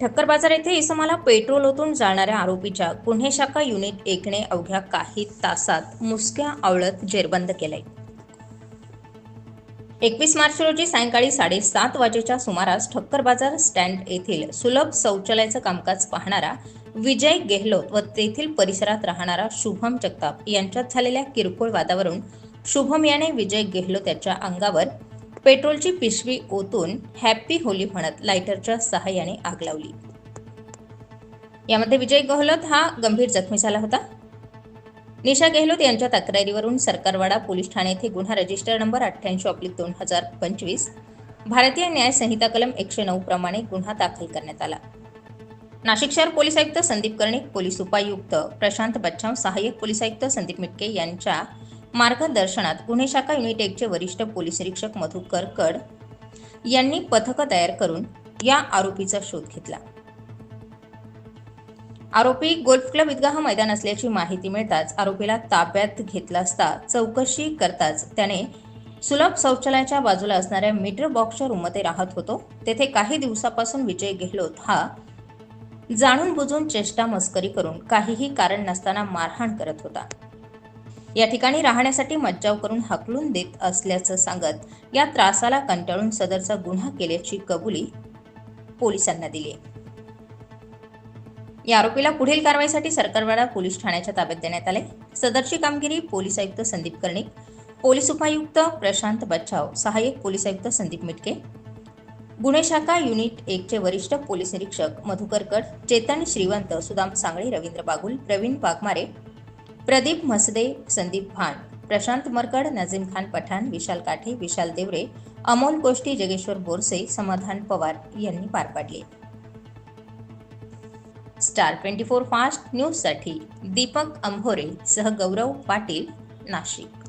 ठक्कर बाजार येथे इसमाला पेट्रोल ओतून जाणाऱ्या आरोपीच्या गुन्हे शाखा युनिट एकने अवघ्या काही तासात मुसक्या आवळत जेरबंद केलंय. एकवीस मार्च रोजी सायंकाळी साडेसात वाजेच्या सुमारास ठक्कर बाजार स्टँड येथील सुलभ शौचालयाचं कामकाज पाहणारा विजय गेहलोत व तेथील परिसरात राहणारा शुभम जगताप यांच्यात झालेल्या किरकोळ वादावरून शुभम याने विजय गेहलोत याच्या अंगावर पेट्रोलची पिशवी ओतून हॅपी होली म्हणत लायटरच्या सहाय्याने आग लावली. यामध्ये विजय गहलोत हा गंभीर जखमी झाला होता. निशा गेहलोत यांच्या तक्रारीवरून सरकारवाडा पोलीस ठाणे येथे गुन्हा रजिस्टर नंबर अठ्ठ्याऐंशी ऑब्लिक दोन हजार पंचवीस भारतीय न्याय संहिता कलम एकशे नऊ प्रमाणे गुन्हा दाखल करण्यात आला. नाशिक शहर पोलीस आयुक्त संदीप कर्णिक पोलीस उपायुक्त प्रशांत बच्चाव सहाय्यक पोलीस आयुक्त संदीप मिटके यांच्या मार्गदर्शनात गुन्हे शाखा युनिटेकचे वरिष्ठ पोलीस निरीक्षक मधुकर कड यांनी पथक तयार करून या आरोपीचा शोध घेतला. आरोपी गोल्फ क्लब ईदगाह मैदान असल्याची माहिती मिळताच आरोपीला ताब्यात घेतला असता चौकशी करताच त्याने सुलभ शौचालयाच्या बाजूला असणाऱ्या मीटर बॉक्सच्या रूममध्ये राहत होतो. तेथे काही दिवसापासून विजय गेहलोत हा जाणून बुजून चेष्टा मस्करी करून काहीही कारण नसताना मारहाण करत होता. या ठिकाणी राहण्यासाठी मज्जाव करून हकलून देत असल्याचं सांगत या त्रासाला कंटाळून सदरचा गुन्हा केल्याची कबुली पोलिसांना दिली. या आरोपीला पुढील कारवाईसाठी सरकारवाडा पोलीस ठाण्याच्या ताब्यात देण्यात आले. सदरची कामगिरी पोलीस आयुक्त संदीप कर्णिक पोलीस उपायुक्त प्रशांत बच्चाव सहाय्यक पोलीस आयुक्त संदीप मिटके गुन्हे शाखा युनिट एकचे वरिष्ठ पोलीस निरीक्षक मधुकर कड चेतन श्रीवंत सुदाम सांगळे रवींद्र बागुल प्रवीण वाघमारे प्रदीप म्हसदे संदीप भान प्रशांत मरकड नजीम खान पठाण विशाल काठे विशाल देवरे अमोल गोष्टी जगेश्वर बोरसे समाधान पवार यांनी पार पाडले. स्टार ट्वेंटी फोर फास्ट न्यूजसाठी दीपक अंभोरे सह गौरव पाटील नाशिक.